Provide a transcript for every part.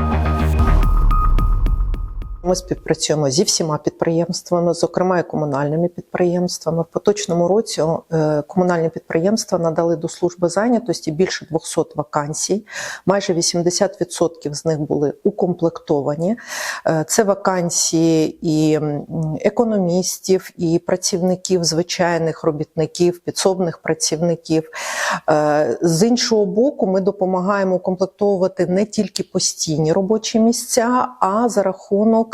Thank you. Ми співпрацюємо зі всіма підприємствами, зокрема і комунальними підприємствами. В поточному році е, комунальні підприємства надали до служби зайнятості більше 200 вакансій. Майже 80% з них були укомплектовані. Е, Це вакансії і економістів, і працівників, звичайних робітників, підсобних працівників. Е, З іншого боку, ми допомагаємо укомплектовувати не тільки постійні робочі місця, а за рахунок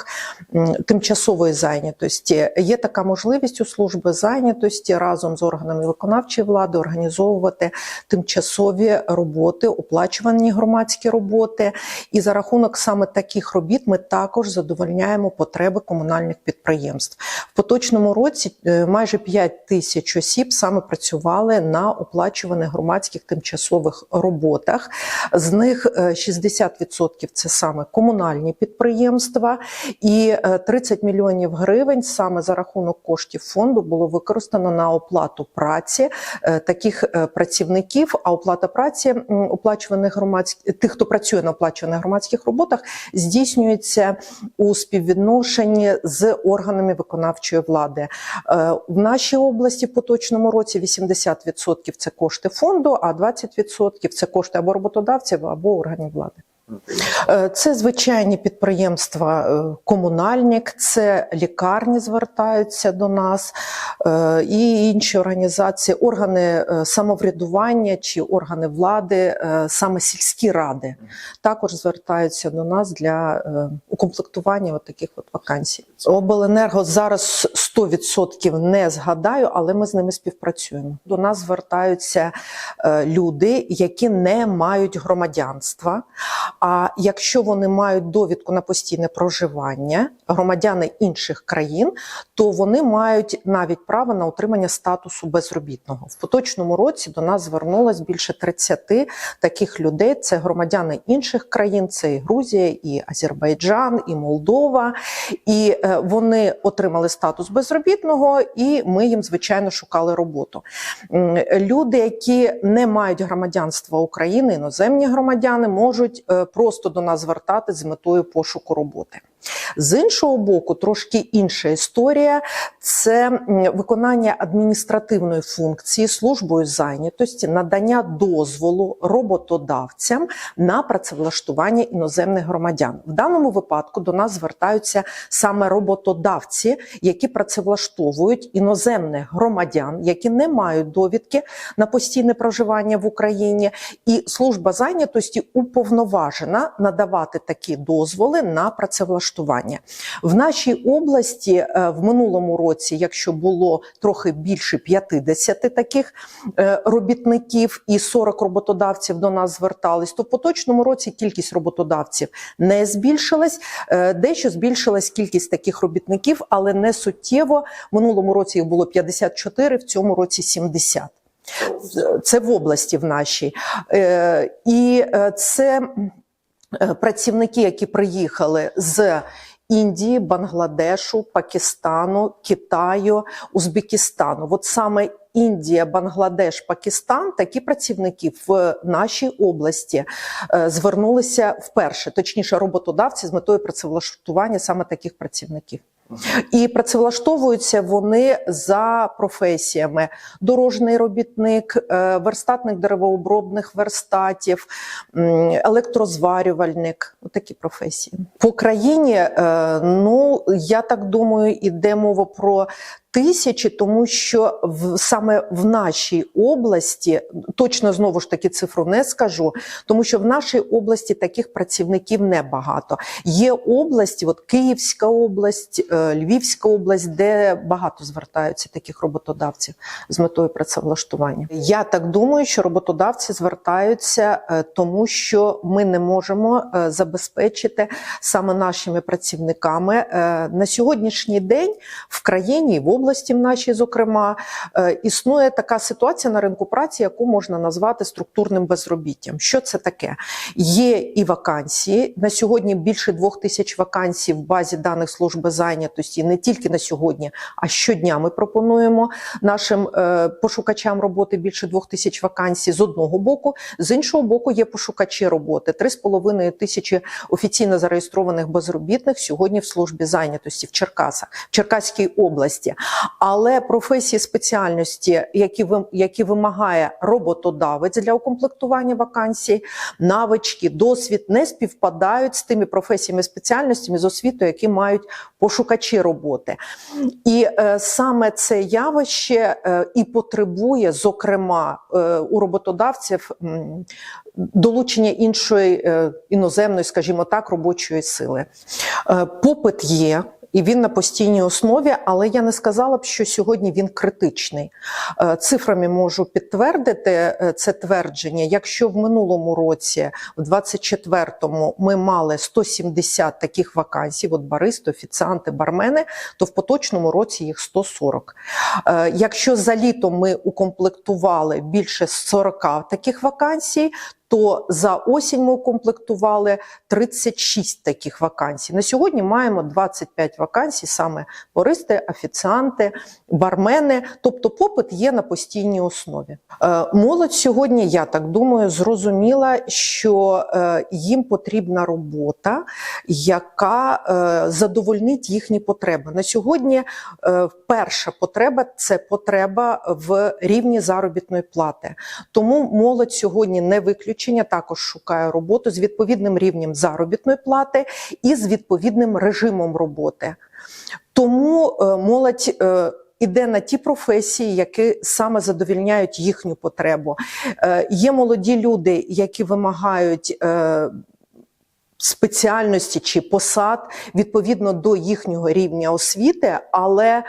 м, тимчасової зайнятості. Є така можливість у служби зайнятості разом з органами виконавчої влади організовувати тимчасові роботи, оплачувані громадські роботи. І за рахунок саме таких робіт ми також задовольняємо потреби комунальних підприємств. В поточному році е, майже 5 тисяч осіб саме працювали на оплачуваних громадських тимчасових роботах. З них е, 60% це саме комунальні підприємства, і е, 30 мільйонів гривень саме за рахунок коштів фонду було використано на оплату праці е, таких е, працівників. А оплата праці оплачуваних громадських тих, хто працює на оплачуваних громадських роботах, здійснюється у співвідношенні з органами виконавчої влади. Е, В нашій області в поточному році 80% це кошти фонду, а 20% це кошти або роботодавців, або органів влади. Е, Це звичайні підприємства е, комунальник, це лікарні звертаються до нас е, і інші організації, органи самоврядування чи органи влади, саме сільські ради, також звертаються до нас для укомплектування таких от вакансій. Обленерго зараз 100% не згадаю, але ми з ними співпрацюємо. До нас звертаються е, люди, які не мають громадянства. А якщо вони мають довідку на постійне проживання, громадяни інших країн, то вони мають навіть право на отримання статусу безробітного. В поточному році до нас звернулось більше 30 таких людей. Це громадяни інших країн, це і Грузія, і Азербайджан, і Молдова. І е, вони отримали статус безробітного, і ми їм звичайно шукали роботу. Люди, які не мають громадянства України, іноземні громадяни, можуть е, просто до нас звертати з метою пошуку роботи. З іншого боку, трошки інша історія це виконання адміністративної функції службою зайнятості, надання дозволу роботодавцям на працевлаштування іноземних громадян. В даному випадку до нас звертаються саме роботодавці, які працевлаштовують іноземних громадян, які не мають довідки на постійне проживання в Україні, і служба зайнятості уповноважена надавати такі дозволи на працевлаштування. В нашій області е, в минулому році, якщо було трохи більше 50 таких е, робітників і 40 роботодавців до нас звертались, то в поточному році кількість роботодавців не збільшилась. Е, Дещо збільшилась кількість таких робітників, але не суттєво. В минулому році їх було 54, в цьому році 70. Це в області в нашій. І це працівники, які приїхали з Індії, Бангладешу, Пакистану, Китаю, Узбекистану. От саме Індія, Бангладеш, Пакистан такі працівники в нашій області е, звернулися вперше, точніше, роботодавці з метою працевлаштування саме таких працівників. І працевлаштовуються вони за професіями: дорожній робітник, е, верстатник деревообробних верстатів, електрозварювальник такі професії. По країні, е, ну я так думаю, іде мова про тисячі, тому що в саме в нашій області точно знову ж таки цифру не скажу, тому що в нашій області таких працівників небагато. Є області, от Київська область, е, Львівська область, де багато звертаються таких роботодавців з метою працевлаштування. Я так думаю, що роботодавці звертаються, е, тому що ми не можемо е, забезпечити саме нашими працівниками на сьогоднішній день в країні в області області, в нашій, зокрема, е, існує така ситуація на ринку праці, яку можна назвати структурним безробіттям. Що це таке? Є і вакансії на сьогодні. Більше двох тисяч вакансій в базі даних служби зайнятості не тільки на сьогодні, а щодня ми пропонуємо нашим е, пошукачам роботи більше двох тисяч вакансій з одного боку. З іншого боку, є пошукачі роботи. Три з половиною тисячі офіційно зареєстрованих безробітних сьогодні в службі зайнятості в Черкасах, в Черкаській області. Але професії спеціальності, які які вимагає роботодавець для укомплектування вакансій, навички, досвід не співпадають з тими професіями спеціальностями з освітою, які мають пошукачі роботи. І е, саме це явище е, і потребує, зокрема, е, у роботодавців долучення іншої е, іноземної, скажімо так, робочої сили. Е, попит є. І він на постійній основі, але я не сказала б, що сьогодні він критичний. Е, Цифрами можу підтвердити е, це твердження. Якщо в минулому році, в 24-му, ми мали 170 таких вакансій, от баристи, офіціанти, бармени, то в поточному році їх 140. Е, Якщо за літо ми укомплектували більше 40 таких вакансій, то за осінь ми укомплектували 36 таких вакансій. На сьогодні маємо 25 вакансій, саме баристи, офіціанти, бармени. Тобто попит є на постійній основі. Е, Молодь сьогодні, я так думаю, зрозуміла, що е, їм потрібна робота, яка е, задовольнить їхні потреби. На сьогодні перша потреба це потреба в рівні заробітної плати. Тому молодь сьогодні не виключення, також шукає роботу з відповідним рівнем заробітної плати і з відповідним режимом роботи. Тому е, молодь. е, Іде на ті професії, які саме задовільняють їхню потребу. Е, є молоді люди, які вимагають е, спеціальності чи посад відповідно до їхнього рівня освіти. Але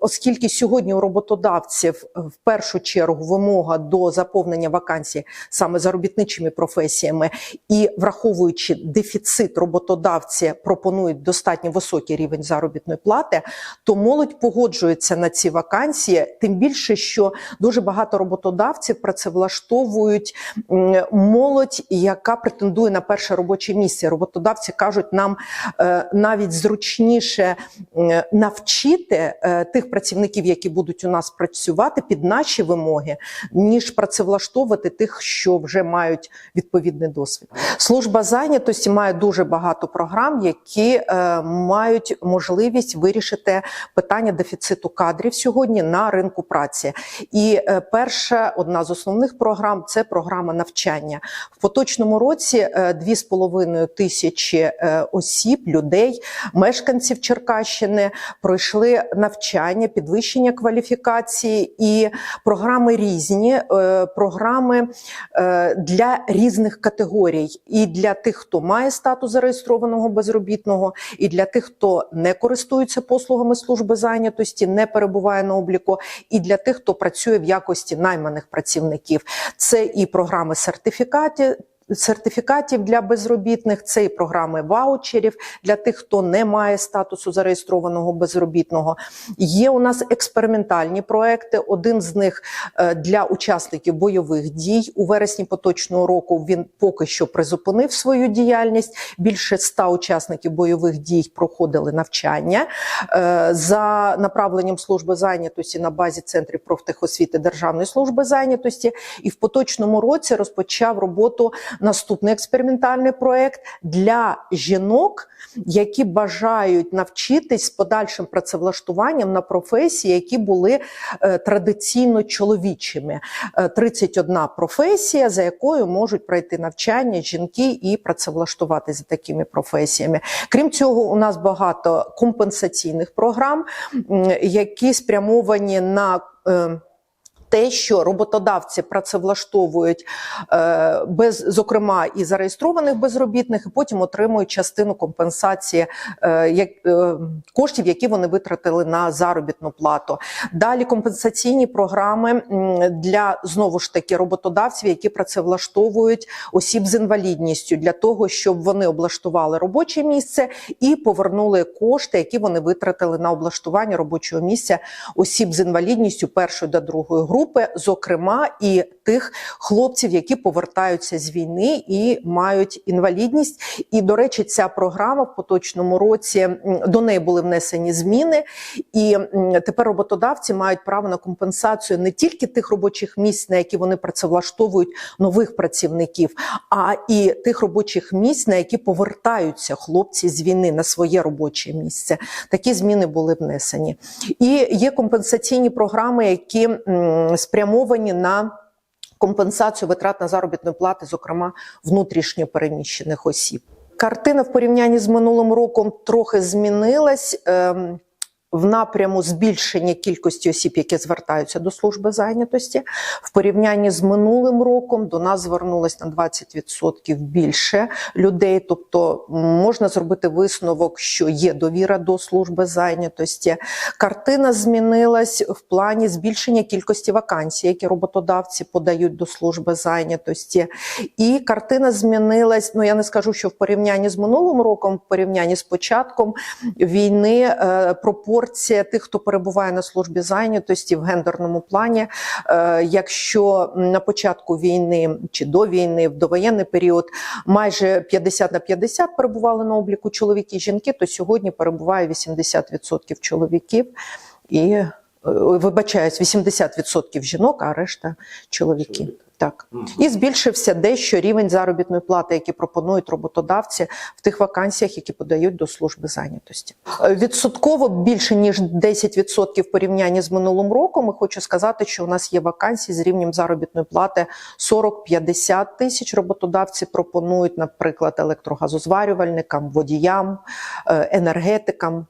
оскільки сьогодні у роботодавців в першу чергу вимога до заповнення вакансій саме заробітничими професіями, і враховуючи дефіцит, роботодавці пропонують достатньо високий рівень заробітної плати, то молодь погоджується на ці вакансії, тим більше, що дуже багато роботодавців працевлаштовують молодь, яка претендує на перше робоче місце. Роботодавці кажуть, нам е, навіть зручніше е, навчити е, тих працівників, які будуть у нас працювати під наші вимоги, ніж працевлаштовувати тих, що вже мають відповідний досвід. Служба зайнятості має дуже багато програм, які мають можливість вирішити питання дефіциту кадрів сьогодні на ринку праці. І перша одна з основних програм це програма навчання в поточному році. е, Дві з половиною тисячі е, осіб, людей, мешканців Черкащини пройшли навчання, підвищення кваліфікації і програми різні, е, програми е, для різних категорій, і для тих, хто має статус зареєстрованого безробітного, і для тих, хто не користується послугами служби зайнятості, не перебуває на обліку, і для тих, хто працює в якості найманих працівників. Це і програми сертифікатів. Сертифікатів для безробітних, це і програми ваучерів для тих, хто не має статусу зареєстрованого безробітного. Є у нас експериментальні проекти. Один з них е, для учасників бойових дій у вересні поточного року. Він поки що призупинив свою діяльність. Більше ста учасників бойових дій проходили навчання Е, за направленням служби зайнятості на базі центрів профтехосвіти Державної служби зайнятості. І в поточному році розпочав роботу наступний експериментальний проект для жінок, які бажають навчитись з подальшим працевлаштуванням на професії, які були е, традиційно чоловічими. Е, 31 професія, за якою можуть пройти навчання жінки і працевлаштувати за такими професіями. Крім цього, у нас багато компенсаційних програм, які спрямовані на е, те, що роботодавці працевлаштовують е, без, зокрема, і зареєстрованих безробітних, і потім отримують частину компенсації е, е, коштів, які вони витратили на заробітну плату. Далі компенсаційні програми для знову ж таки роботодавців, які працевлаштовують осіб з інвалідністю, для того, щоб вони облаштували робоче місце і повернули кошти, які вони витратили на облаштування робочого місця осіб з інвалідністю першої та другої групи, зокрема і тих хлопців, які повертаються з війни і мають інвалідність. І до речі, ця програма в поточному році до неї були внесені зміни, і тепер роботодавці мають право на компенсацію не тільки тих робочих місць, на які вони працевлаштовують нових працівників, а і тих робочих місць, на які повертаються хлопці з війни на своє робоче місце. Такі зміни були внесені. І є компенсаційні програми, які спрямовані на компенсацію витрат на заробітну плати, зокрема внутрішньо переміщених осіб. Картина в порівнянні з минулим роком трохи змінилась. В напряму збільшення кількості осіб, які звертаються до служби зайнятості, в порівнянні з минулим роком до нас звернулось на 20% більше людей. Тобто можна зробити висновок, що є довіра до служби зайнятості. Картина змінилась в плані збільшення кількості вакансій, які роботодавці подають до служби зайнятості. І картина змінилась. Ну я не скажу, що в порівнянні з минулим роком, в порівнянні з початком війни, е, пропорція тих, хто перебуває на службі зайнятості в гендерному плані. Е, якщо на початку війни чи до війни, в довоєнний період, майже 50 на 50 перебували на обліку чоловіки і жінки, то сьогодні перебуває 80% чоловіків і е, вибачаюсь, 80% жінок, а решта чоловіки. Так і збільшився дещо рівень заробітної плати, які пропонують роботодавці в тих вакансіях, які подають до служби зайнятості. Е, Відсотково більше ніж 10% в порівнянні з минулим роком. І хочу сказати, що у нас є вакансії з рівнем заробітної плати 40-50 тисяч. Роботодавці пропонують, наприклад, електрогазозварювальникам, водіям, е, енергетикам.